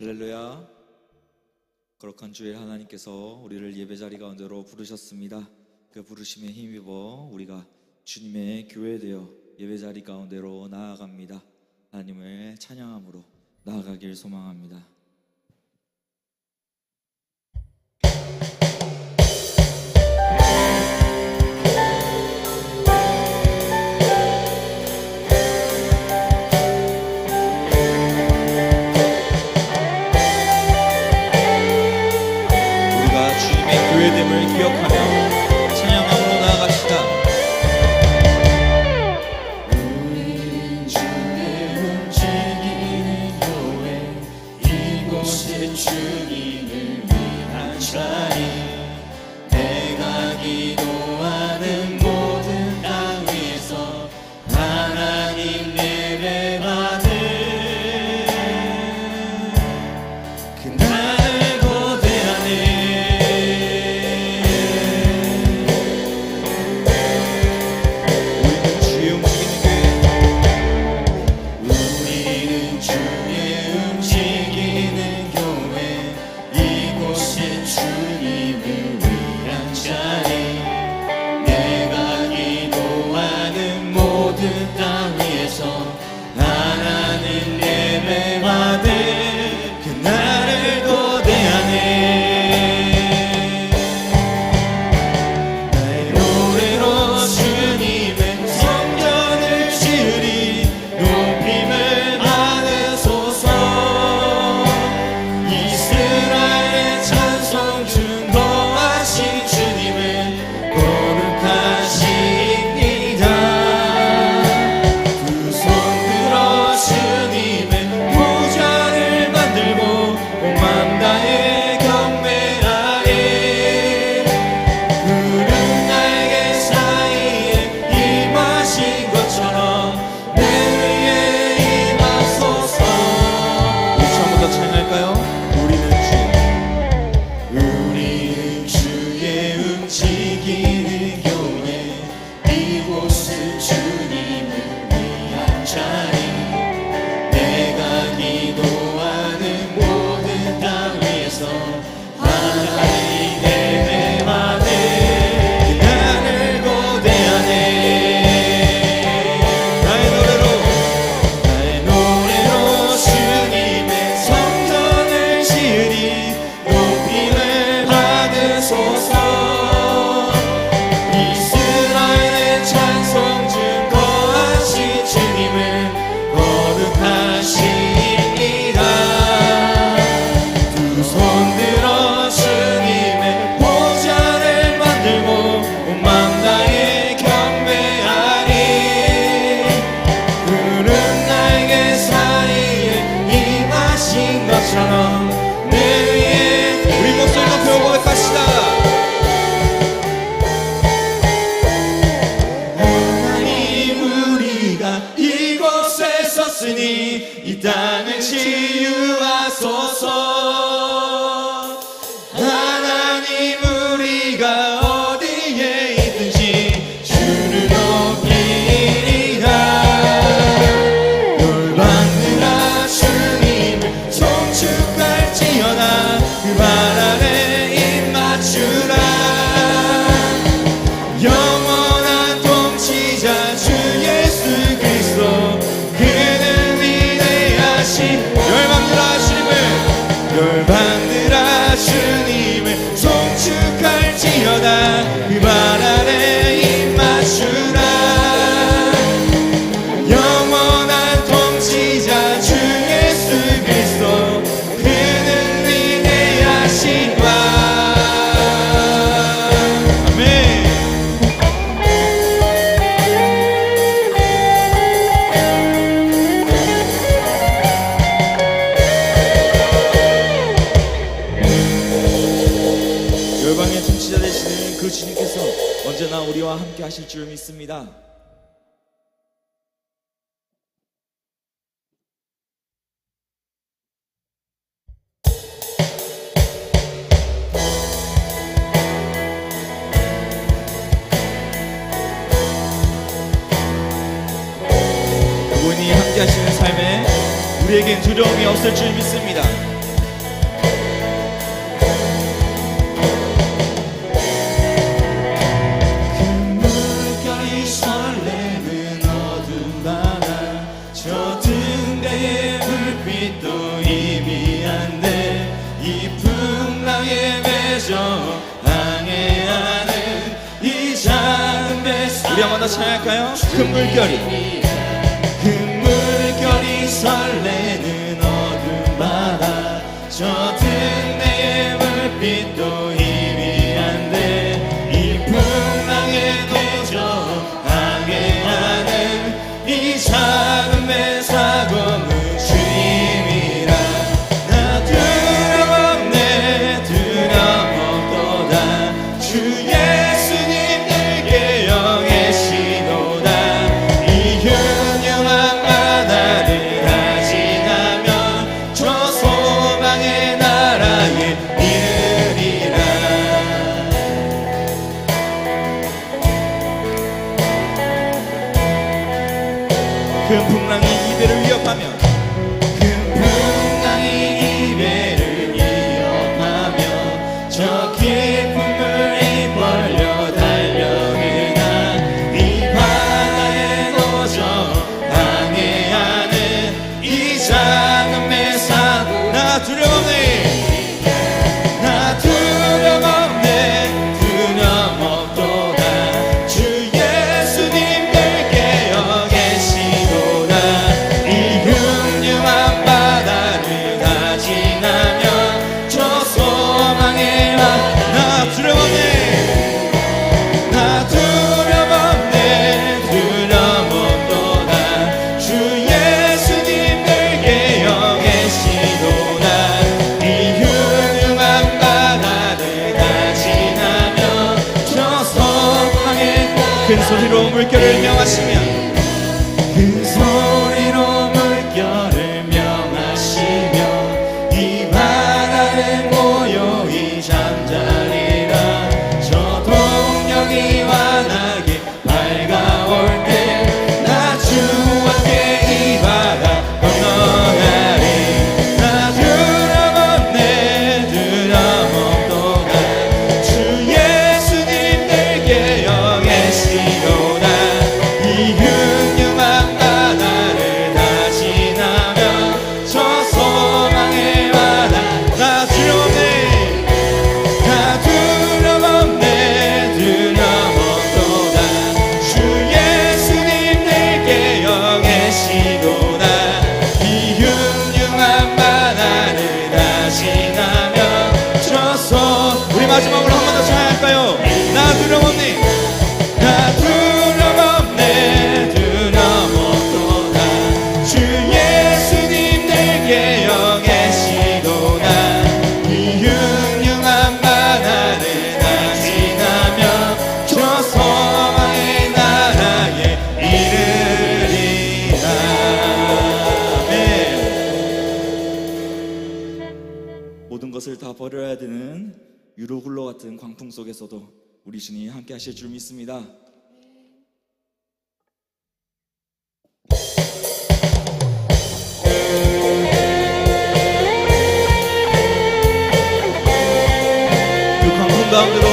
할렐루야. 거룩한 주의 하나님께서 우리를 예배 자리 가운데로 부르셨습니다. 그 부르심에 힘입어 우리가 주님의 교회 되어 예배 자리 가운데로 나아갑니다. 하나님을 찬양함으로 나아가길 소망합니다. rhythm, break your セさすに痛み自由はそうそう。 시절에 지내는 그 주님께서 언제나 우리와 함께 하실 줄 믿습니다. 번 더 찬양할까요? 큰 물결이 your. 마지막으로 한 번 더 찬양할까요? 속에서도 우리 주님이 함께 하실 줄 믿습니다. 그 가운데로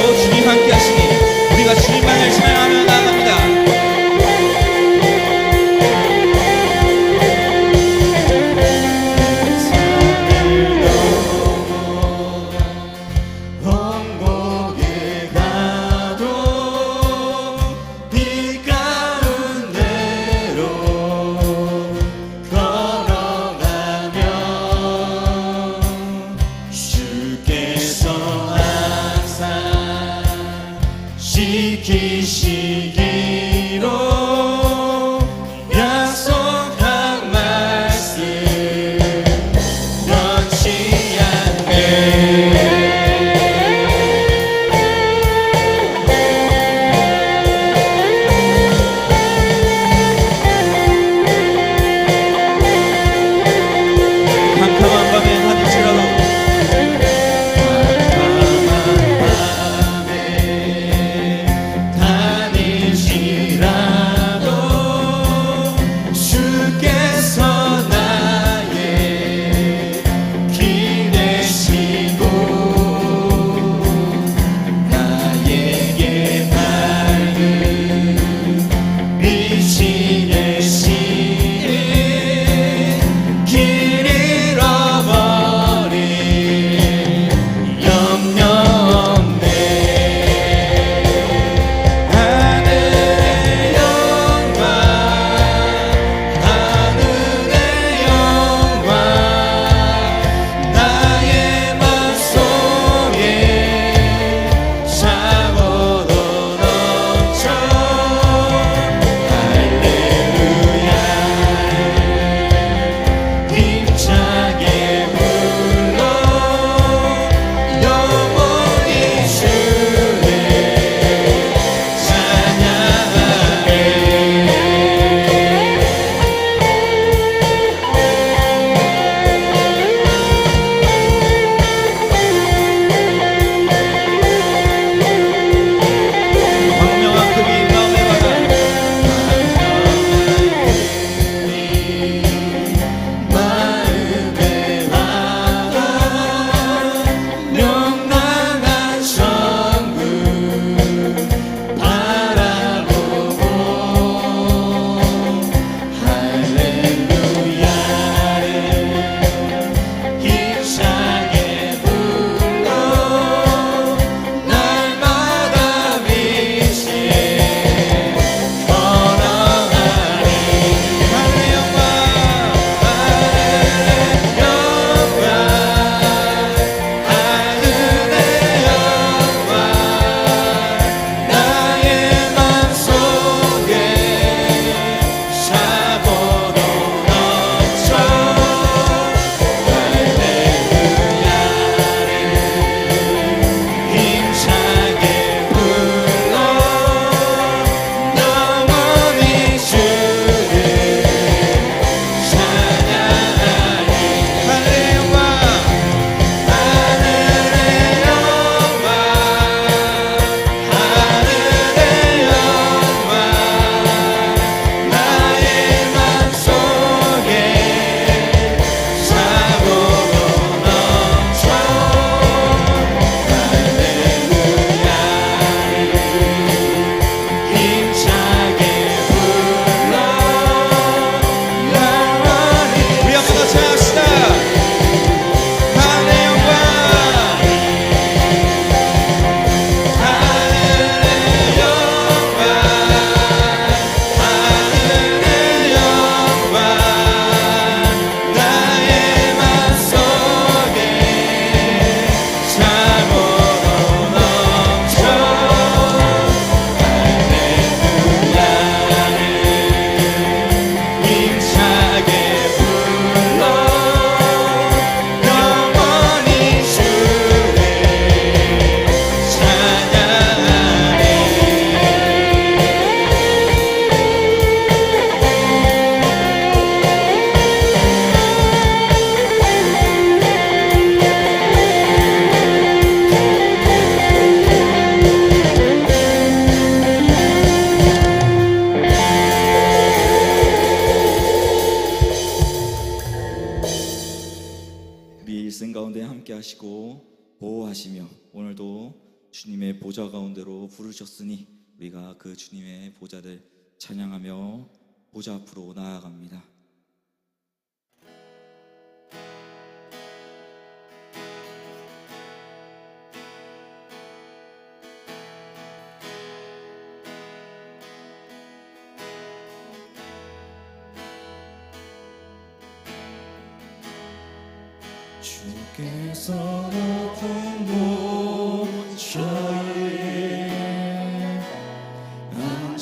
가운데 함께 하시고 보호하시며 오늘도 주님의 보좌 가운데로 부르셨으니 우리가 그 주님의 보좌를 찬양하며 보좌 앞으로 나아갑니다.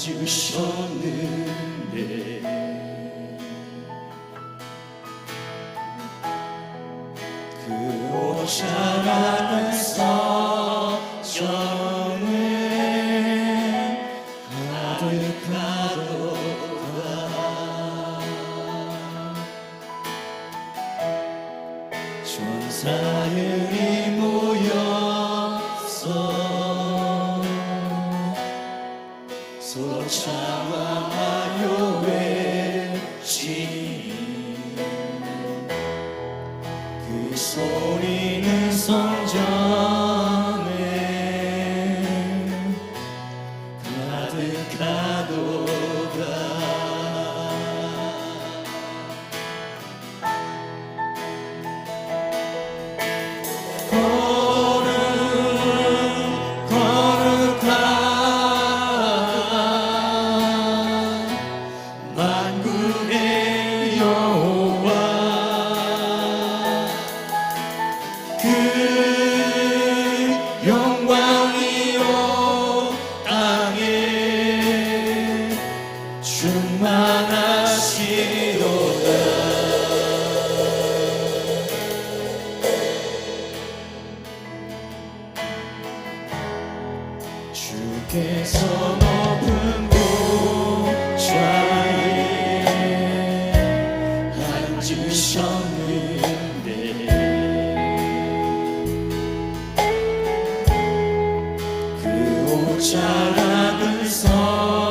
주셨는데 그 오샤나 옷자락을 서